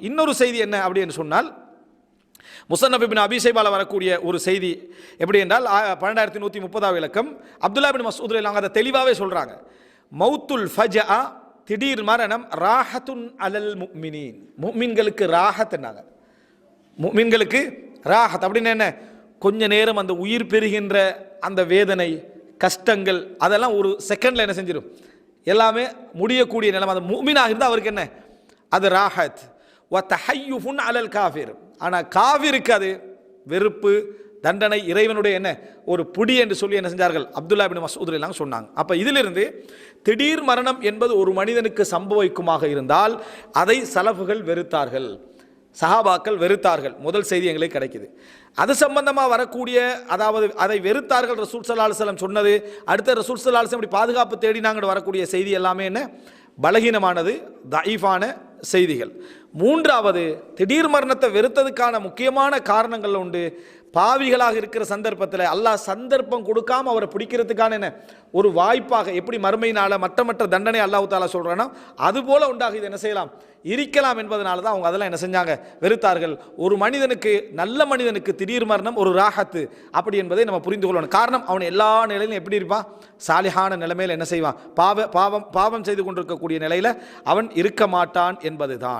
இன்னொரு செய்தி என்ன அப்படின்னு சொன்னால் முசன்னப் பின் அபிஷேபால வரக்கூடிய ஒரு செய்தி எப்படி என்றால் பன்னெண்டாயிரத்தி நூற்றி முப்பதாவது இலக்கம் அப்துல்லா பின் மசூத் அவங்க அதை தெளிவாகவே சொல்கிறாங்க மௌத்துல் ஃபஜா திடீர் மரணம் ராஹத்துன் அலல் முக்மினின். முக்மின்களுக்கு ராஹத்னாங்க முக்மின்களுக்கு ராஹத். அப்படின்னு என்ன? கொஞ்ச நேரம் அந்த உயிர் பெறுகின்ற அந்த வேதனை கஷ்டங்கள் அதெல்லாம் ஒரு செகண்டில் என்ன செஞ்சிடும் எல்லாமே முடியக்கூடிய நிலைமை அந்த மூமினாக இருந்தால் அவருக்கு என்ன? அது ராஹத். வ அலல் காஃபிர் ஆனால் காவிருக்கு அது வெறுப்பு தண்டனை இறைவனுடைய என்ன? ஒரு புடி என்று சொல்லி என்ன செஞ்சார்கள்? அப்துல்லா பின் மசூத் எல்லாம் சொன்னாங்க. அப்போ இதிலிருந்து திடீர் மரணம் என்பது ஒரு மனிதனுக்கு சம்பவிக்குமாக இருந்தால் அதை சலஃபுகள் வெறுத்தார்கள். சஹாபாக்கள் வெறுத்தார்கள். முதல் செய்தி எங்களுக்கு கிடைக்குது. அது சம்பந்தமாக வரக்கூடிய அதாவது அதை வெறுத்தார்கள் ரசூல் சல்லா அலுவலம் சொன்னது அடுத்த ரசூல் சல்லா அலுவலம் இப்படி பாதுகாப்பு தேடினாங்கன்னு வரக்கூடிய செய்தி எல்லாமே என்ன? பலகீனமானது தயிஃபான செய்திகள். மூன்றாவது திடீர் மரணத்தை வெறுத்ததுக்கான முக்கியமான காரணங்கள் உண்டு பாவிகளாக இருக்கிற சந்தர்ப்பத்தில் அல்லாஹ் சந்தர்ப்பம் கொடுக்காம அவரை பிடிக்கிறதுக்கான என்ன? ஒரு வாய்ப்பாக எப்படி மறுமையினால் மற்ற மற்ற தண்டனை அல்லாஹு தாலா சொல்கிறானோ அது போல உண்டாக இது என்ன செய்யலாம்? இருக்கலாம் என்பதனால தான் அவங்க அதெல்லாம் என்ன செஞ்சாங்க? வெறுத்தார்கள். ஒரு மனிதனுக்கு நல்ல மனிதனுக்கு திடீர் மரணம் ஒரு ராகத்து. அப்படி என்பதை நம்ம புரிந்து கொள்ளணும். காரணம் அவன் எல்லா நிலையிலும் எப்படி இருப்பான்? சாலிஹான நிலைமையில் என்ன செய்வான்? பாவ பாவம் பாவம் செய்து கொண்டிருக்கக்கூடிய நிலையில் அவன் இருக்க மாட்டான் என்பதுதான்.